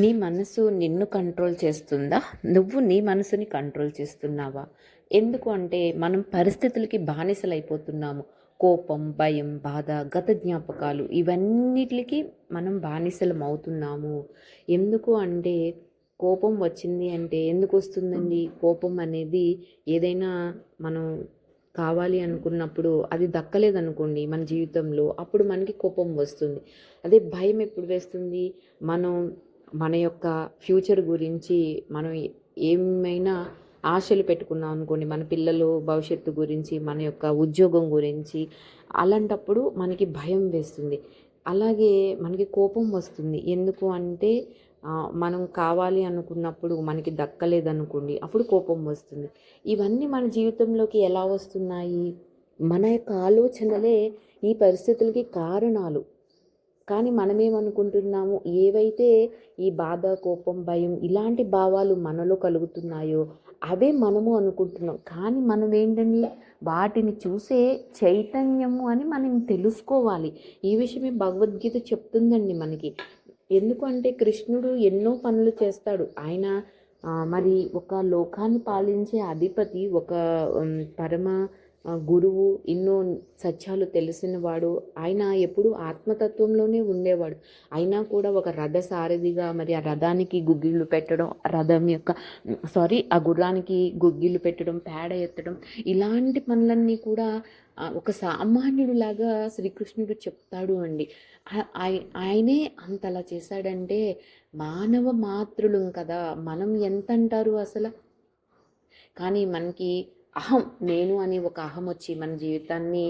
నీ మనసు నిన్ను కంట్రోల్ చేస్తుందా? నువ్వు నీ మనసుని కంట్రోల్ చేస్తున్నావా? ఎందుకు అంటే మనం పరిస్థితులకి బానిసలైపోతున్నాము. కోపం భయం బాధ గత జ్ఞాపకాలు ఇవన్నిటికి మనం బానిసలం అవుతున్నాము ఎందుకు అంటే కోపం వచ్చింది అంటే ఎందుకు వస్తుందండి? కోపం అనేది ఏదైనా మనం కావాలి అనుకున్నప్పుడు అది దక్కలేదనుకోండి మన జీవితంలో అప్పుడు మనకి కోపం వస్తుంది. అదే భయం ఎప్పుడు వేస్తుంది? మనం మన యొక్క ఫ్యూచర్ గురించి మనం ఏమైనా ఆశలు పెట్టుకున్నాం అనుకోండి మన పిల్లలు భవిష్యత్తు గురించి మన యొక్క ఉద్యోగం గురించి అలాంటప్పుడు మనకి భయం వేస్తుంది. అలాగే మనకి కోపం వస్తుంది. ఎందుకు అంటే మనం కావాలి అనుకున్నప్పుడు మనకి దక్కలేదనుకోండి అప్పుడు కోపం వస్తుంది. ఇవన్నీ మన జీవితంలోకి ఎలా వస్తున్నాయి? మన యొక్క ఆలోచనలే ఈ పరిస్థితులకి కారణాలు. కానీ మనమేమనుకుంటున్నాము? ఏవైతే ఈ బాధ కోపం భయం ఇలాంటి భావాలు మనలో కలుగుతున్నాయో అవే మనము అనుకుంటున్నాం. కానీ మనం ఏంటండి వాటిని చూసే చైతన్యము అని మనం తెలుసుకోవాలి. ఈ విషయమే భగవద్గీత చెప్తుందండి మనకి. ఎందుకంటే కృష్ణుడు ఎన్నో పనులు చేస్తాడు. ఆయన మరి ఒక లోకాన్ని పాలించే అధిపతి ఒక పరమ గురువు ఎన్నో సత్యాలు తెలిసినవాడు. ఆయన ఎప్పుడు ఆత్మతత్వంలోనే ఉండేవాడు. అయినా కూడా ఒక రథ సారథిగా మరి ఆ రథానికి గుగ్గిళ్ళు పెట్టడం రథం యొక్క సారీ ఆ గుర్రానికి గుగ్గిళ్ళు పెట్టడం పేడ ఎత్తడం ఇలాంటి పనులన్నీ కూడా ఒక సామాన్యుడిలాగా శ్రీకృష్ణుడు చెప్తాడు అండి. ఆయనే అంతలా చేశాడంటే మానవ మాతృలు కదా. మనం ఎంత అంటారు అసలు? కానీ మనకి అహం నేను అనే ఒక అహం వచ్చి మన జీవితాన్ని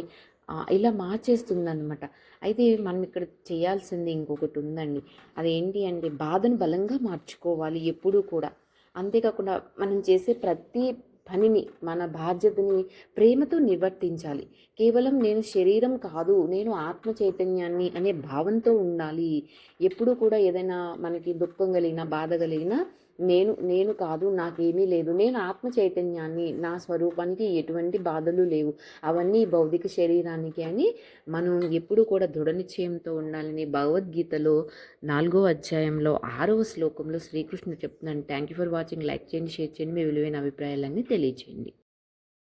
ఇలా మార్చేస్తుందన్నమాట. అయితే మనం ఇక్కడ చేయాల్సింది ఇంకొకటి ఉందండి. అదేంటి అంటే బాధను బలంగా మార్చుకోవాలి ఎప్పుడూ కూడా. అంతేకాకుండా మనం చేసే ప్రతి పనిని మన బాధ్యతని ప్రేమతో నిర్వర్తించాలి. కేవలం నేను శరీరం కాదు నేను ఆత్మ చైతన్యాన్ని అనే భావంతో ఉండాలి. ఎప్పుడు కూడా ఏదైనా మనకి దుఃఖం కలిగినా బాధ కలిగినా నేను నేను కాదు నాకేమీ లేదు. నేను ఆత్మ చైతన్యాన్ని నా స్వరూపానికి ఎటువంటి బాధలు లేవు. అవన్నీ భౌతిక శరీరానికి అని మనం ఎప్పుడు కూడా దృఢ నిశ్చయంతో ఉండాలని భగవద్గీతలో నాలుగో అధ్యాయంలో ఆరవ శ్లోకంలో శ్రీకృష్ణుడు చెప్తున్నాను thank you for watching like చేయండి షేర్ చేయండి. మీ విలువైన అభిప్రాయాలన్నీ తెలియచేయండి.